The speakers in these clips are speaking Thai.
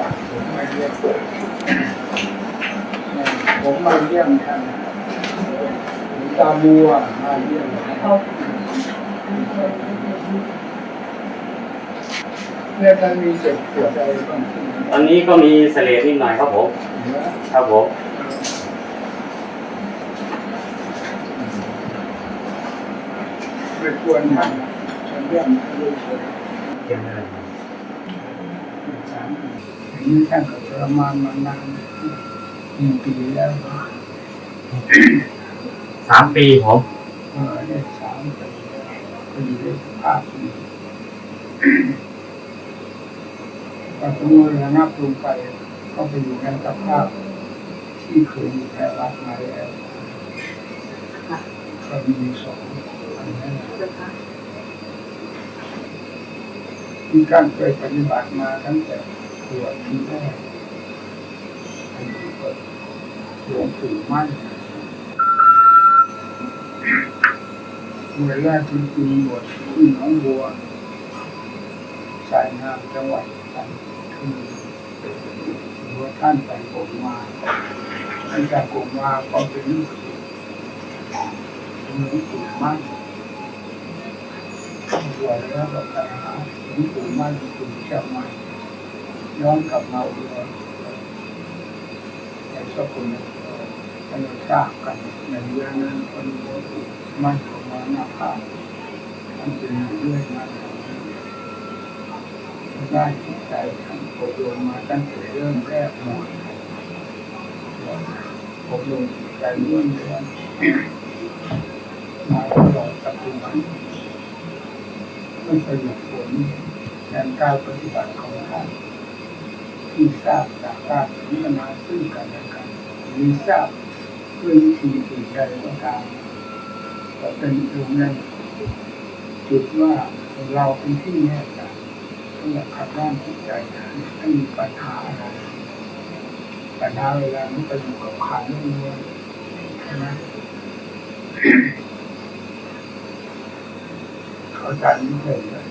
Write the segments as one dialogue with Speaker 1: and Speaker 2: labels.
Speaker 1: ผมมาเยี่ยมผมมาเยี่ยมท่านลวงตาบัวมาเยี่ยมเนี่ยท่านมีเจ็บปวดอะไรบ้าง
Speaker 2: ตอนนี้ก็มีเสลดนิดหน่อยครับผม
Speaker 1: เหนือ
Speaker 2: ครับผม
Speaker 1: ไม่ควรท่านท่านเยี่ยมท่านรู้สึก
Speaker 2: เข็มอะไร
Speaker 1: สามปีอั นนี้ท่านก็ทรมานมานานหนึ่งปีแล้ว
Speaker 2: สามปีผม
Speaker 1: เออได้สามปีแล้วก็อยู่ในสภาพนี้พอสมมติระงับลงไป ก็ไปอยู่ในสภาพที่เคยอยู่ในวัดมาแล้วก็มีสองอันนั้นที่ท่านเคยปฏิบัติมาตั้งแต่ ปวดที่แรกอันนี้ก็หลวงปู่มั่นเมื่อแรกจริงบวชที่หนองบัว สายงามจังหวัดจันทบุรีหัวท่านไปกบมาท่านจากกบมาก็เป็นลูกศิษย์หลวงปู่มั่นบวชแล้วก็ไปหาหลวงปู่มั่นปู่เจ้าใหม่ ย้อนกลับมาอุดรแต่สกุลก็เลยทราบกันในเรื่องนั้นคนหลวงปู่มั่นของมาหน้าภาพท่านเป็นเรื่อยมาได้จิตใจท่านอบรมมาตั้งแต่เริ่มแรกหมาอบรมใจเรื่อยเรื่อยมาตลอดปัจจุบันไม่ประโยชน์ผลแทนการปฏิบัติของท่าน ที่ทราบจากการสนทนาซึ่งกันและกันหรือทราบด้วยวิธีอื่นใดก็ตามก็เป็นตรงนั้นจุดว่าเราเป็นที่แน่ใจสำหรับขับด้านจิตใจไม่มีปัญหาอะไรปัญหาเวลามันไปอยู่กับขันนี่มันใช่ไหมเข้าใจไม่เคยเลย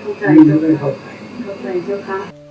Speaker 3: เข้าใจ
Speaker 1: นี่
Speaker 3: เจ้า
Speaker 1: ไม่เข้าใจ
Speaker 3: เข้าใจเจ้าค่ะ